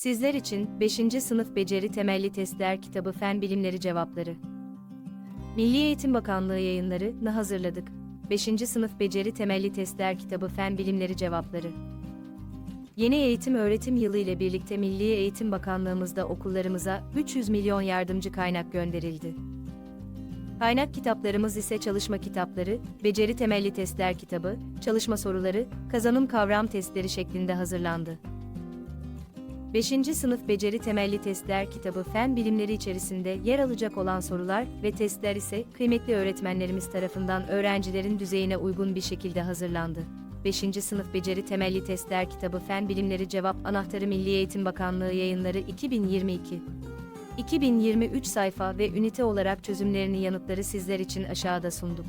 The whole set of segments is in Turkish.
Sizler için 5. Sınıf Beceri Temelli Testler Kitabı Fen Bilimleri Cevapları. Milli Eğitim Bakanlığı yayınları hazırladık. 5. Sınıf Beceri Temelli Testler Kitabı Fen Bilimleri Cevapları. Yeni eğitim öğretim yılı ile birlikte Milli Eğitim Bakanlığımızda okullarımıza 300 milyon yardımcı kaynak gönderildi. Kaynak kitaplarımız ise çalışma kitapları, beceri temelli testler kitabı, çalışma soruları, kazanım kavram testleri şeklinde hazırlandı. 5. Sınıf Beceri Temelli Testler kitabı fen bilimleri içerisinde yer alacak olan sorular ve testler ise kıymetli öğretmenlerimiz tarafından öğrencilerin düzeyine uygun bir şekilde hazırlandı. 5. Sınıf Beceri Temelli Testler kitabı Fen Bilimleri Cevap Anahtarı Milli Eğitim Bakanlığı yayınları 2022 2023 sayfa ve ünite olarak çözümlerini yanıtları sizler için aşağıda sunduk.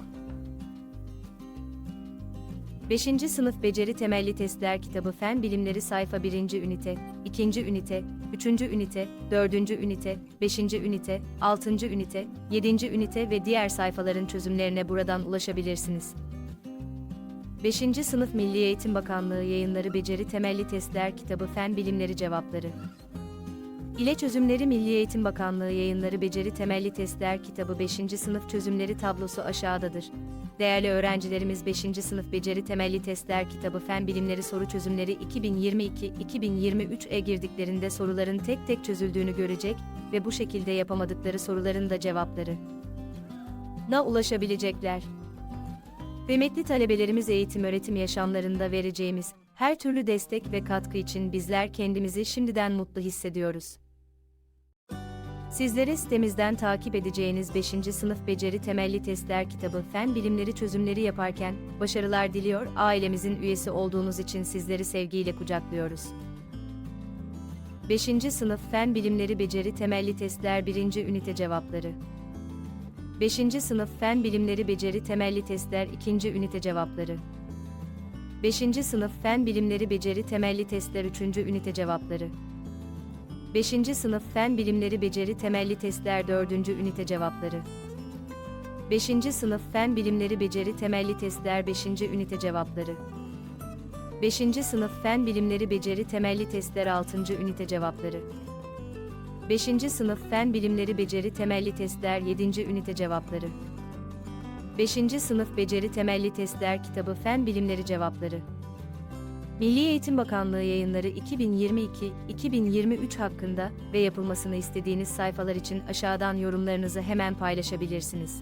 5. Sınıf Beceri Temelli Testler Kitabı Fen Bilimleri Sayfa 1. Ünite, 2. Ünite, 3. Ünite, 4. Ünite, 5. Ünite, 6. Ünite, 7. Ünite ve diğer sayfaların çözümlerine buradan ulaşabilirsiniz. 5. Sınıf Milli Eğitim Bakanlığı Yayınları Beceri Temelli Testler Kitabı Fen Bilimleri Cevapları İle Çözümleri Milli Eğitim Bakanlığı Yayınları Beceri Temelli Testler Kitabı 5. Sınıf Çözümleri tablosu aşağıdadır. Değerli öğrencilerimiz 5. Sınıf Beceri Temelli Testler Kitabı Fen Bilimleri Soru Çözümleri 2022-2023'e girdiklerinde soruların tek tek çözüldüğünü görecek ve bu şekilde yapamadıkları soruların da cevapları na ulaşabilecekler. Kıymetli talebelerimiz eğitim öğretim yaşamlarında vereceğimiz her türlü destek ve katkı için bizler kendimizi şimdiden mutlu hissediyoruz. Sizlere sitemizden takip edeceğiniz 5. Sınıf Beceri Temelli Testler kitabı Fen Bilimleri çözümleri yaparken başarılar diliyor, ailemizin üyesi olduğunuz için sizleri sevgiyle kucaklıyoruz. 5. Sınıf Fen Bilimleri Beceri Temelli Testler 1. Ünite Cevapları 5. Sınıf Fen Bilimleri Beceri Temelli Testler 2. Ünite Cevapları 5. Sınıf Fen Bilimleri Beceri Temelli Testler 3. Ünite Cevapları 5. Sınıf Fen Bilimleri Beceri Temelli Testler 4. Ünite Cevapları 5. Sınıf Fen Bilimleri Beceri Temelli Testler 5. Ünite Cevapları 5. Sınıf Fen Bilimleri Beceri Temelli Testler 6. Ünite Cevapları 5. Sınıf Fen Bilimleri Beceri Temelli Testler 7. Ünite Cevapları 5. Sınıf Beceri Temelli Testler Kitabı Fen Bilimleri Cevapları Milli Eğitim Bakanlığı yayınları 2022-2023 hakkında ve yapılmasını istediğiniz sayfalar için aşağıdan yorumlarınızı hemen paylaşabilirsiniz.